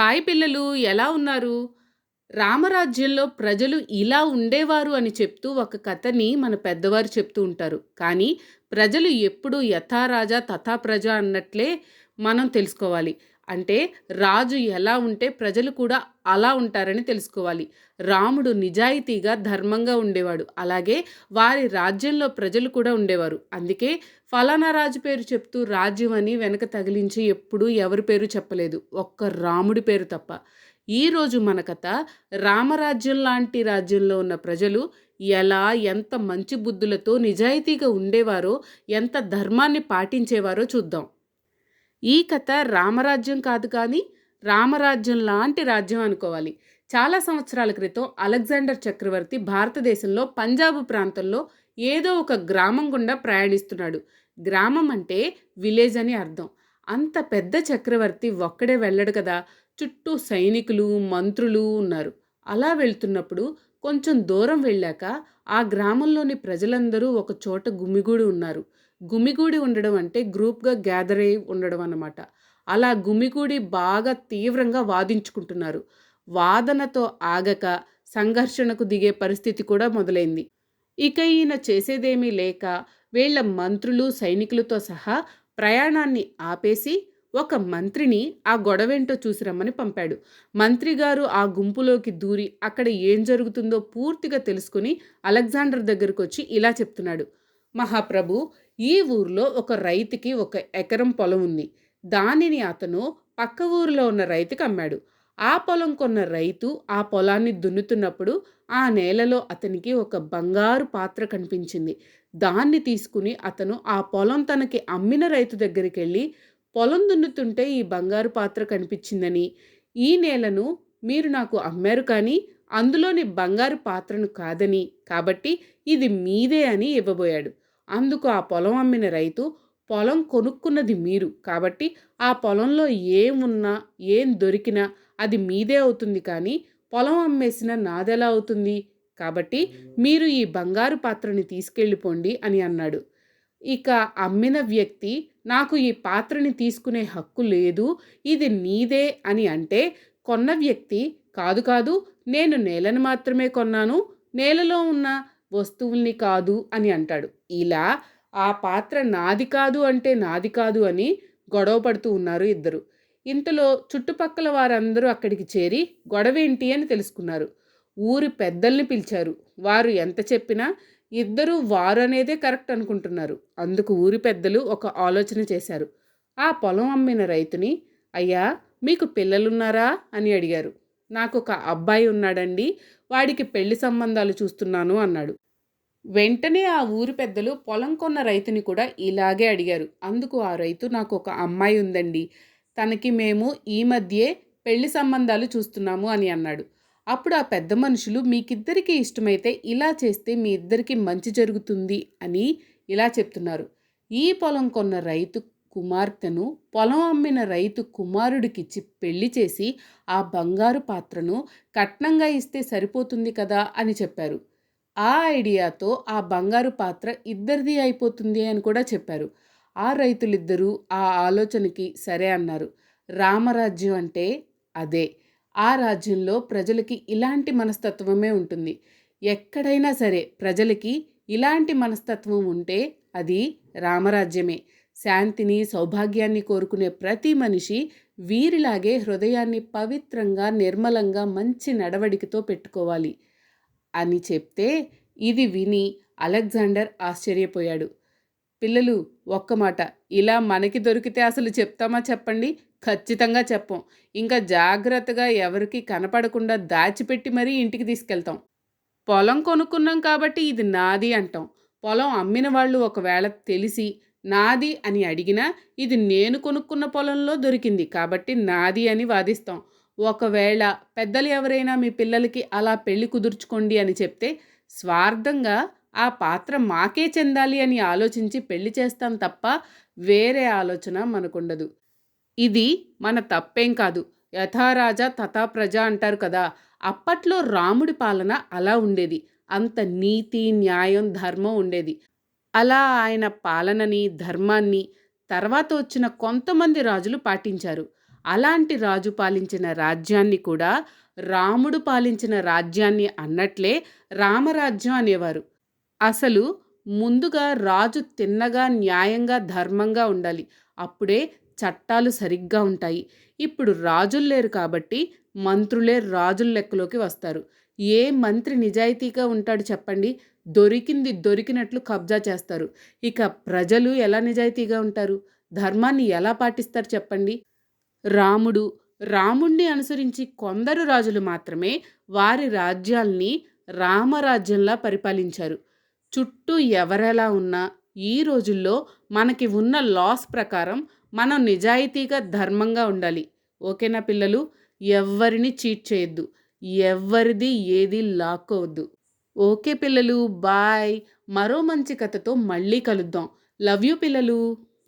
Hi పిల్లలు ఎలా ఉన్నారు? రామరాజ్యంలో ప్రజలు ఇలా ఉండేవారు అని చెప్తూ ఒక కథని మన పెద్దవారు చెప్తూ ఉంటారు. కానీ ప్రజలు ఎప్పుడూ యథారాజా తథా ప్రజ అన్నట్లే మనం తెలుసుకోవాలి. అంటే రాజు ఎలా ఉంటే ప్రజలు కూడా అలా ఉంటారని తెలుసుకోవాలి. రాముడు నిజాయితీగా ధర్మంగా ఉండేవాడు. అలాగే వారి రాజ్యంలో ప్రజలు కూడా ఉండేవారు. అందుకే ఫలానా రాజు పేరు చెప్తూ రాజ్యం అని వెనక తగిలించి ఎప్పుడూ ఎవరి పేరు చెప్పలేదు. ఒక్క రాముడి పేరు తప్ప. ఈరోజు మన కథ రామరాజ్యం లాంటి రాజ్యంలో ఉన్న ప్రజలు ఎలా ఎంత మంచి బుద్ధులతో నిజాయితీగా ఉండేవారో ఎంత ధర్మాన్ని పాటించేవారో చూద్దాం. ఈ కథ రామరాజ్యం కాదు కానీ రామరాజ్యం లాంటి రాజ్యం అనుకోవాలి. చాలా సంవత్సరాల క్రితం అలెగ్జాండర్ చక్రవర్తి భారతదేశంలో పంజాబ్ ప్రాంతంలో ఏదో ఒక గ్రామం గుండా ప్రయాణిస్తున్నాడు. గ్రామం అంటే విలేజ్ అని అర్థం. అంత పెద్ద చక్రవర్తి ఒక్కడే వెళ్ళడు కదా. చుట్టూ సైనికులు మంత్రులు ఉన్నారు. అలా వెళ్తున్నప్పుడు కొంచెం దూరం వెళ్ళాక ఆ గ్రామంలోని ప్రజలందరూ ఒక చోట గుమిగూడి ఉన్నారు. గుమిగూడి ఉండడం అంటే గ్రూప్గా గ్యాదర్ అయి ఉండడం అన్నమాట. అలా గుమిగూడి బాగా తీవ్రంగా వాదించుకుంటున్నారు. వాదనతో ఆగక సంఘర్షణకు దిగే పరిస్థితి కూడా మొదలైంది. ఇక ఈయన చేసేదేమీ లేక వీళ్ళ మంత్రులు సైనికులతో సహా ప్రయాణాన్ని ఆపేసి ఒక మంత్రిని ఆ గొడవేంటో చూసి రమ్మని పంపాడు. మంత్రి గారు ఆ గుంపులోకి దూరి అక్కడ ఏం జరుగుతుందో పూర్తిగా తెలుసుకుని అలెగ్జాండర్ దగ్గరకు వచ్చి ఇలా చెప్తున్నాడు. మహాప్రభు ఈ ఊర్లో ఒక రైతుకి ఒక ఎకరం పొలం ఉంది. దానిని అతను పక్క ఊరిలో ఉన్న రైతుకి అమ్మాడు. ఆ పొలం కొన్న రైతు ఆ పొలాన్ని దున్నుతున్నప్పుడు ఆ నేలలో అతనికి ఒక బంగారు పాత్ర కనిపించింది. దాన్ని తీసుకుని అతను ఆ పొలం తనకి అమ్మిన రైతు దగ్గరికి వెళ్ళి పొలం దున్నుతుంటే ఈ బంగారు పాత్ర కనిపించిందని. ఈ నేలను మీరు నాకు అమ్మారు కానీ అందులోని బంగారు పాత్రను కాదని. కాబట్టి ఇది మీదే అని ఇవ్వబోయాడు. అందుకు ఆ పొలం అమ్మిన రైతు పొలం కొనుక్కున్నది మీరు. కాబట్టి ఆ పొలంలో ఏమున్నా ఏం దొరికినా అది మీదే అవుతుంది కానీ పొలం అమ్మేసిన నాదెలా అవుతుంది? కాబట్టి మీరు ఈ బంగారు పాత్రని తీసుకెళ్ళిపోండి అని అన్నాడు. ఇక అమ్మిన వ్యక్తి నాకు ఈ పాత్రని తీసుకునే హక్కు లేదు ఇది నీదే అని అంటే కొన్న వ్యక్తి కాదు కాదు నేను నేలను మాత్రమే కొన్నాను నేలలో ఉన్న వస్తువుల్ని కాదు అని అంటాడు. ఇలా ఆ పాత్ర నాది కాదు అంటే నాది కాదు అని గొడవ పడుతూ ఉన్నారు ఇద్దరు. ఇంతలో చుట్టుపక్కల వారందరూ అక్కడికి చేరి గొడవేంటి అని తెలుసుకున్నారు. ఊరి పెద్దల్ని పిలిచారు. వారు ఎంత చెప్పినా ఇద్దరూ వారు అనేదే కరెక్ట్ అనుకుంటున్నారు. అందుకు ఊరి పెద్దలు ఒక ఆలోచన చేశారు. ఆ పొలం అమ్మిన రైతుని అయ్యా మీకు పిల్లలున్నారా? అని అడిగారు. నాకు ఒక అబ్బాయి ఉన్నాడండి. వాడికి పెళ్ళి సంబంధాలు చూస్తున్నాను అన్నాడు. వెంటనే ఆ ఊరి పెద్దలు పొలం కొన్న రైతుని కూడా ఇలాగే అడిగారు. అందుకు ఆ రైతు నాకు ఒక అమ్మాయి ఉందండి. తనకి మేము ఈ మధ్యే పెళ్ళి సంబంధాలు చూస్తున్నాము అని అన్నాడు. అప్పుడు ఆ పెద్ద మనుషులు మీకిద్దరికీ ఇష్టమైతే ఇలా చేస్తే మీ ఇద్దరికి మంచి జరుగుతుంది అని ఇలా చెప్తున్నారు. ఈ పొలం కొన్న రైతు కుమార్తెను పొలం అమ్మిన రైతు కుమారుడికిచ్చి పెళ్ళి చేసి ఆ బంగారు పాత్రను కట్నంగా ఇస్తే సరిపోతుంది కదా అని చెప్పారు. ఆ ఐడియాతో ఆ బంగారు పాత్ర ఇద్దరిది అయిపోతుంది అని కూడా చెప్పారు. ఆ రైతులిద్దరూ ఆ ఆలోచనకి సరే అన్నారు. రామరాజ్యం అంటే అదే. ఆ రాజ్యంలో ప్రజలకి ఇలాంటి మనస్తత్వమే ఉంటుంది. ఎక్కడైనా సరే ప్రజలకి ఇలాంటి మనస్తత్వం ఉంటే అది రామరాజ్యమే. శాంతిని సౌభాగ్యాన్ని కోరుకునే ప్రతి మనిషి వీరిలాగే హృదయాన్ని పవిత్రంగా నిర్మలంగా మంచి నడవడికతో పెట్టుకోవాలి. అని చెప్తే ఇది విని అలెగ్జాండర్ ఆశ్చర్యపోయాడు. పిల్లలు ఒక్క మాట ఇలా మనకి దొరికితే అసలు చెప్తామా చెప్పండి? ఖచ్చితంగా చెప్పం. ఇంకా జాగ్రత్తగా ఎవరికి కనపడకుండా దాచిపెట్టి మరీ ఇంటికి తీసుకెళ్తాం. పొలం కొనుక్కున్నాం కాబట్టి ఇది నాది అంటాం. పొలం అమ్మిన వాళ్ళు ఒకవేళ తెలిసి నాది అని అడిగినా ఇది నేను కొనుక్కున్న పొలంలో దొరికింది కాబట్టి నాది అని వాదిస్తాం. ఒకవేళ పెద్దలు ఎవరైనా మీ పిల్లలకి అలా పెళ్ళి కుదుర్చుకోండి అని చెప్తే స్వార్థంగా ఆ పాత్ర మాకే చెందాలి అని ఆలోచించి పెళ్ళి చేస్తాం తప్ప వేరే ఆలోచన మనకుండదు. ఇది మన తప్పేం కాదు. యథారాజా తథా ప్రజ అంటారు కదా. అప్పట్లో రాముడి పాలన అలా ఉండేది. అంత నీతి న్యాయం ధర్మం ఉండేది. అలా ఆయన పాలనని ధర్మాన్ని తర్వాత వచ్చిన కొంతమంది రాజులు పాటించారు. అలాంటి రాజు పాలించిన రాజ్యాన్ని కూడా రాముడు పాలించిన రాజ్యాన్ని అన్నట్లే రామరాజ్యం అనేవారు. అసలు ముందుగా రాజు తిన్నగా న్యాయంగా ధర్మంగా ఉండాలి. అప్పుడే చట్టాలు సరిగ్గా ఉంటాయి. ఇప్పుడు రాజులు లేరు కాబట్టి మంత్రులే రాజుల లెక్కలోకి వస్తారు. ఏ మంత్రి నిజాయితీగా ఉంటాడు చెప్పండి? దొరికింది దొరికినట్లు కబ్జా చేస్తారు. ఇక ప్రజలు ఎలా నిజాయితీగా ఉంటారు? ధర్మాన్ని ఎలా పాటిస్తారు చెప్పండి? రాముడు. రాముణ్ణి అనుసరించి కొందరు రాజులు మాత్రమే వారి రాజ్యాల్ని రామరాజ్యంలా పరిపాలించారు. చుట్టూ ఎవరెలా ఉన్నా ఈ రోజుల్లో మనకి ఉన్న లాస్ ప్రకారం మనం నిజాయితీగా ధర్మంగా ఉండాలి. ఓకేనా పిల్లలు? ఎవ్వరిని చీట్ చేయొద్దు. ఎవ్వరిది ఏది లాక్కోవద్దు. ఓకే పిల్లలు బాయ్. మరో మంచి కథతో మళ్ళీ కలుద్దాం. లవ్ యూ పిల్లలు.